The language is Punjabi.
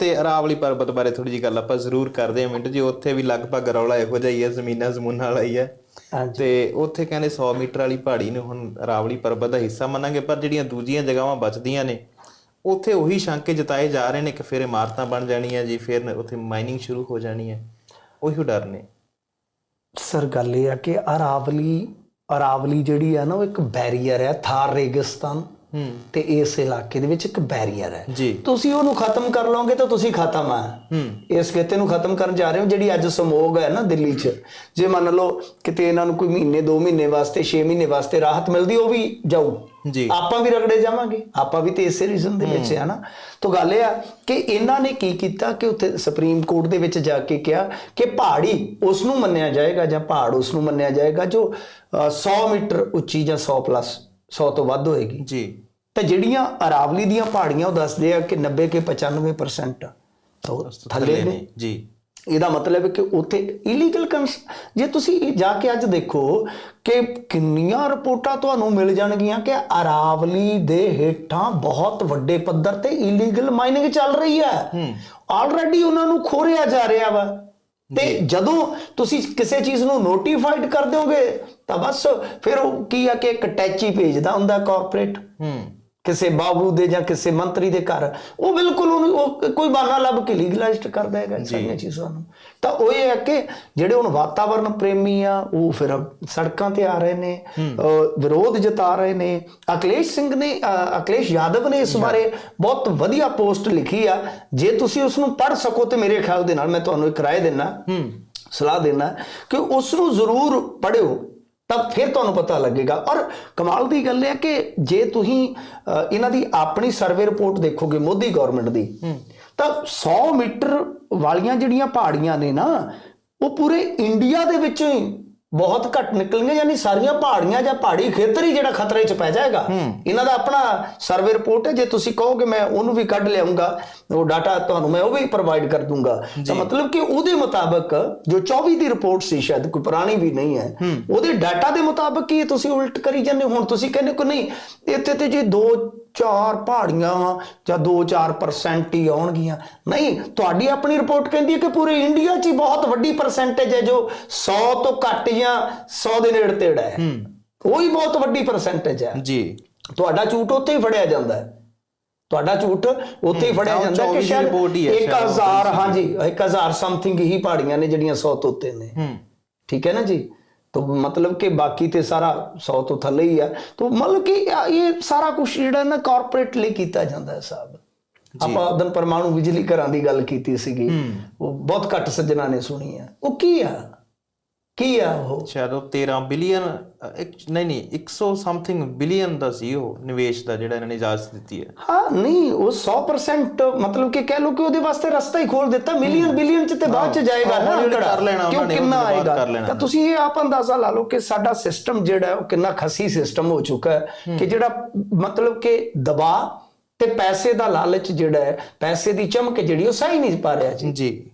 ਤੇ ਅਰਾਵਲੀ ਪਰਬਤ ਬਾਰੇ ਥੋੜੀ ਜੀ ਗੱਲ ਆਪਾਂ ਜ਼ਰੂਰ ਕਰਦੇ ਹਾਂ। ਮਿੰਟ ਜੀ ਉੱਥੇ ਵੀ ਲਗਭਗ ਰੌਲਾ ਇਹੋ ਜਿਹਾ ਹੀ ਹੈ ਜ਼ਮੀਨਾਂ ਜ਼ਮੂਨਾਂ ਵਾਲਾ ਹੀ ਹੈ। ਤੇ ਉੱਥੇ ਕਹਿੰਦੇ 100 ਮੀਟਰ ਵਾਲੀ ਪਹਾੜੀ ਨੂੰ ਹੁਣ ਅਰਾਵਲੀ ਪਰਬਤ ਦਾ ਹਿੱਸਾ ਮੰਨਾਂਗੇ ਪਰ ਜਿਹੜੀਆਂ ਦੂਜੀਆਂ ਜਗ੍ਹਾਵਾਂ ਬਚਦੀਆਂ ਨੇ ਉੱਥੇ ਉਹੀ ਸ਼ੰਕੇ ਜਤਾਏ ਜਾ ਰਹੇ ਨੇ ਕਿ ਫਿਰ ਇਮਾਰਤਾਂ ਬਣ ਜਾਣੀਆਂ ਜੀ ਫਿਰ ਉੱਥੇ ਮਾਈਨਿੰਗ ਸ਼ੁਰੂ ਹੋ ਜਾਣੀ ਹੈ। ਉਹੀ ਡਰ ਨੇ। ਸਰ ਗੱਲ ਇਹ ਆ ਕਿ ਅਰਾਵਲੀ ਅਰਾਵਲੀ ਜਿਹੜੀ ਆ ਨਾ ਉਹ ਇੱਕ ਬੈਰੀਅਰ ਹੈ ਥਾਰ ਰੇਗਿਸਤਾਨ। ਤੇ ਇਸ ਇਲਾਕੇ ਦੇ ਵਿੱਚ ਇੱਕ ਬੈਰੀਅਰ ਹੈ। ਤੁਸੀਂ ਉਹਨੂੰ ਖਤਮ ਕਰ ਲਓਗੇ ਤਾਂ ਤੁਸੀਂ ਖਤਮ ਆ। ਇਸ ਖੇਤੇ ਨੂੰ ਖਤਮ ਕਰਨ ਜਾ ਰਹੇ ਹੋ ਜਿਹੜੀ ਅੱਜ ਸਮੋਗ ਹੈ ਨਾ ਦਿੱਲੀ 'ਚ। ਜੇ ਮੰਨ ਲਓ ਕਿਤੇ ਇਹਨਾਂ ਨੂੰ ਕੋਈ ਮਹੀਨੇ 2 ਮਹੀਨੇ ਵਾਸਤੇ 6 ਮਹੀਨੇ ਵਾਸਤੇ ਰਾਹਤ ਮਿਲਦੀ ਉਹ ਵੀ ਜਾਊ। ਜੀ। ਆਪਾਂ ਵੀ ਰਗੜੇ ਜਾਵਾਂਗੇ। ਆਪਾਂ ਵੀ ਤੇ ਇਸੇ ਰੀਜ਼ਨ ਦੇ ਵਿੱਚ ਆ ਨਾ। ਤਾਂ ਗੱਲ ਇਹ ਆ ਕਿ ਇਹਨਾਂ ਨੇ ਕੀ ਕੀਤਾ ਕਿ ਉੱਥੇ ਸੁਪਰੀਮ ਕੋਰਟ ਦੇ ਵਿੱਚ ਜਾ ਕੇ ਕਿਹਾ ਕਿ ਪਹਾੜੀ ਉਸ ਨੂੰ ਮੰਨਿਆ ਜਾਏਗਾ ਜਾਂ ਪਹਾੜ ਉਸ ਨੂੰ ਮੰਨਿਆ ਜਾਏਗਾ ਜੋ ਅ, 100 ਮੀਟਰ ਉੱਚੀ ਜਾਂ 100 ਪਲੱਸ 100 ਤੋਂ ਵੱਧ ਹੋਏਗੀ। ਜੀ। ਤੇ ਜਿਹੜੀਆਂ ਅਰਾਵਲੀ ਦੀਆਂ ਪਹਾੜੀਆਂ ਉਹ ਦੱਸਦੇ ਆ ਕਿ 90 ਕੇ 95% ਤਾਂ ਥੱਲੇ ਨੇ। ਜੀ। ਇਹਦਾ ਮਤਲਬ ਹੈ ਕਿ ਉੱਥੇ ਇਲੀਗਲ ਜੇ ਤੁਸੀਂ ਜਾ ਕੇ ਅੱਜ ਦੇਖੋ ਕਿ ਕਿੰਨੀਆਂ ਰਿਪੋਰਟਾਂ ਤੁਹਾਨੂੰ ਮਿਲ ਜਾਣਗੀਆਂ ਕਿ ਅਰਾਵਲੀ ਦੇ ਹੇਠਾਂ ਬਹੁਤ ਵੱਡੇ ਪੱਧਰ ਤੇ ਇਲੀਗਲ ਮਾਈਨਿੰਗ ਚੱਲ ਰਹੀ ਹੈ। ਆਲਰੇਡੀ ਉਹਨਾਂ ਨੂੰ ਖੋਰਿਆ ਜਾ ਰਿਹਾ ਵਾ। ਤੇ ਜਦੋਂ ਤੁਸੀਂ ਕਿਸੇ ਚੀਜ਼ ਨੂੰ ਨੋਟੀਫਾਈਡ ਕਰ ਦਿਓਗੇ ਤਾਂ ਬਸ ਫਿਰ ਉਹ ਕੀ ਆ ਕਿ ਇੱਕ ਟੈਚੀ ਭੇਜਦਾ ਹੁੰਦਾ ਕਾਰਪੋਰੇਟ ਹੂੰ। ਕਿਸੇ ਬਾਬੂ ਦੇ ਜਾਂ ਕਿਸੇ ਮੰਤਰੀ ਦੇ ਘਰ। ਉਹ ਬਿਲਕੁਲ ਉਹਨੂੰ ਉਹ ਕੋਈ ਬਹਾਨਾ ਲੱਭ ਕੇ ਲੀਗਲਾਈਜ਼ਡ ਕਰ ਦੇਗਾ ਇਹ ਸਾਰੀਆਂ ਚੀਜ਼ਾਂ ਨੂੰ। ਤਾਂ ਉਹ ਇਹ ਹੈ ਕਿ ਜਿਹੜੇ ਹੁਣ ਵਾਤਾਵਰਣ ਪ੍ਰੇਮੀ ਆ ਉਹ ਫਿਰ ਸੜਕਾਂ ਤੇ ਆ ਰਹੇ ਨੇ ਵਿਰੋਧ ਜਤਾ ਰਹੇ ਨੇ। ਅਖਿਲੇਸ਼ ਸਿੰਘ ਨੇ ਅਹ ਅਖਿਲੇਸ਼ ਯਾਦਵ ਨੇ ਇਸ ਬਾਰੇ ਬਹੁਤ ਵਧੀਆ ਪੋਸਟ ਲਿਖੀ ਆ। ਜੇ ਤੁਸੀਂ ਉਸ ਨੂੰ ਪੜ੍ਹ ਸਕੋ ਤੇ ਮੇਰੇ ਖਿਆਲ ਦੇ ਨਾਲ ਮੈਂ ਤੁਹਾਨੂੰ ਇੱਕ ਰਾਏ ਦੇਣਾ ਹੂੰ। ਸਲਾਹ ਦੇਣਾ ਕਿ ਉਸ ਨੂੰ ਜ਼ਰੂਰ ਪੜਿਓ ਤਾਂ ਫਿਰ ਤੁਹਾਨੂੰ ਪਤਾ ਲੱਗੇਗਾ। ਔਰ ਕਮਾਲ ਦੀ ਗੱਲ ਇਹ ਹੈ ਕਿ ਜੇ ਤੁਸੀਂ ਇਹਨਾਂ ਦੀ ਆਪਣੀ ਸਰਵੇ ਰਿਪੋਰਟ ਦੇਖੋਗੇ ਮੋਦੀ ਗਵਰਨਮੈਂਟ ਦੀ ਤਾਂ 100 ਮੀਟਰ ਵਾਲੀਆਂ ਜਿਹੜੀਆਂ ਪਹਾੜੀਆਂ ਨੇ ਨਾ ਉਹ ਪੂਰੇ ਇੰਡੀਆ ਦੇ ਵਿੱਚੋਂ ਹੀ ਬਹੁਤ ਘੱਟ ਨਿਕਲਣਗੀਆਂ ਯਾਨੀ ਸਾਰੀਆਂ ਪਹਾੜੀਆਂ ਜਾਂ ਪਹਾੜੀ ਖੇਤਰ ਹੀ ਜਿਹੜਾ ਖਤਰੇ 'ਚ ਪੈ ਜਾਏਗਾ। ਇਹਨਾਂ ਦਾ ਆਪਣਾ ਸਰਵੇ ਰਿਪੋਰਟ ਹੈ ਜੇ ਤੁਸੀਂ ਕਹੋਗੇ ਮੈਂ ਉਹਨੂੰ ਵੀ ਕੱਢ ਲਿਆਉਂਗਾ ਉਹ ਡਾਟਾ ਤੁਹਾਨੂੰ ਮੈਂ ਉਹ ਵੀ ਪ੍ਰੋਵਾਈਡ ਕਰ ਦੂੰਗਾ। ਤਾਂ ਮਤਲਬ ਕਿ ਉਹਦੇ ਮੁਤਾਬਕ ਜੋ 24 ਦੀ ਰਿਪੋਰਟ ਸੀ ਸ਼ਾਇਦ ਕੋਈ ਪੁਰਾਣੀ ਵੀ ਨਹੀਂ ਹੈ ਉਹਦੇ ਡਾਟਾ ਦੇ ਮੁਤਾਬਕ ਇਹ ਤੁਸੀਂ ਉਲਟ ਕਰੀ ਜਾਂਦੇ ਹੋ। ਹੁਣ ਤੁਸੀਂ ਕਹਿੰਦੇ ਕੋ ਨਹੀਂ ਇੱਥੇ ਤੇ ਜੇ ਦੋ ਚਾਰ ਪਹਾੜੀਆਂ ਜਾਂ 2-4% ਹੀ ਆਉਣਗੀਆਂ। ਨਹੀਂ ਤੁਹਾਡੀ ਆਪਣੀ ਰਿਪੋਰਟ ਕਹਿੰਦੀ ਹੈ ਕਿ ਪੂਰੇ ਇੰਡੀਆ 'ਚ ਹੀ ਬਹੁਤ ਵੱਡੀ ਪਰਸੈਂਟੇਜ ਹੈ ਜੋ 100 ਤੋਂ ਘੱਟ ਜਾਂ 100 ਦੇ ਨੇੜੇ ਤੇੜਾ ਹੈ। ਉਹ ਹੀ ਬਹੁਤ ਵੱਡੀ ਪਰਸੈਂਟੇਜ ਹੈ। ਜੀ। ਤੁਹਾਡਾ ਝੂਠ ਉੱਥੇ ਹੀ ਫੜਿਆ ਜਾਂਦਾ ਹੈ। ਤੁਹਾਡਾ ਝੂਠ ਉੱਥੇ ਹੀ ਫੜਿਆ ਜਾਂਦਾ ਹੈ 24 ਕਿ ਸ਼ਾਇਦ report ਹੀ ਹੈ ਸ਼ਾਇਦ ਉਹ 1000 ਹਾਂਜੀ 1000 ਸਮਥਿੰਗ ਹੀ ਪਹਾੜੀਆਂ ਨੇ ਜਿਹੜੀਆਂ 100 ਤੋਂ ਉੱਤੇ ਨੇ। ਹੂੰ। ਠੀਕ ਹੈ ਨਾ ਜੀ? ਤਾਂ ਮਤਲਬ ਕਿ ਬਾਕੀ ਤੇ ਸਾਰਾ 100 ਤੋਂ ਥੱਲੇ ਹੀ ਆ। ਤਾਂ ਮਤਲਬ ਕਿ ਇਹ ਇਹ ਸਾਰਾ ਕੁਝ ਜਿਹੜਾ ਨਾ ਕਾਰਪੋਰੇਟ ਲਈ ਕੀਤਾ ਜਾਂਦਾ ਹੈ ਸਾਹਿਬ ਆਪਾਂ ਉਦੋਂ ਪਰਮਾਣੂ ਬਿਜਲੀ ਘਰਾਂ ਦੀ ਗੱਲ ਕੀਤੀ ਸੀਗੀ। ਉਹ ਬਹੁਤ ਘੱਟ ਸੱਜਣਾ ਨੇ ਸੁਣੀ ਆ। ਉਹ ਕੀ ਆ? ਕੀ ਆ ਉਹ? ਸ਼ਾਇਦ ਉਹ 13 ਬਿਲੀਅਨ ਨਹੀਂ ਨਹੀਂ 100 ਸਮਥਿੰਗ ਬਿਲੀਅਨ ਦਾ ਸੀ ਉਹ ਨਿਵੇਸ਼ ਦਾ ਜਿਹੜਾ ਇਹਨਾਂ ਨੇ ਇਜਾਜ਼ਤ ਦਿੱਤੀ ਹੈ। ਹਾਂ ਨਹੀਂ ਉਹ 100% ਮਤਲਬ ਕਿ ਕਹਿ ਲਓ ਕਿ ਉਹਦੇ ਵਾਸਤੇ ਰਸਤਾ ਹੀ ਖੋਲ ਦਿੱਤਾ। ਮਿਲੀਅਨ ਬਿਲੀਅਨ ਚ ਤੇ ਬਾਅਦ ਚ ਜਾਏਗਾ ਨਾ। ਕਰ ਲੈਣਾ ਕਿਉਂ ਕਿੰਨਾ ਆਏਗਾ। ਤਾਂ ਤੁਸੀਂ ਇਹ ਆਪ ਅੰਦਾਜ਼ਾ ਲਾ ਲਓ ਕਿ ਸਾਡਾ ਸਿਸਟਮ ਜਿਹੜਾ ਉਹ ਕਿੰਨਾ ਖਸੀ ਸਿਸਟਮ ਹੋ ਚੁੱਕਾ ਹੈ। ਕਿ ਜਿਹੜਾ ਮਤਲਬ ਕਿ ਦਬਾਅ ਤੇ ਪੈਸੇ ਦਾ ਲਾਲਚ ਜਿਹੜਾ ਹੈ ਪੈਸੇ ਦੀ ਚਮਕ ਜਿਹੜੀ ਉਹ ਸਹੀ ਨਹੀਂ ਪਾ ਰਿਹਾ ਜੀ। ਜੀ।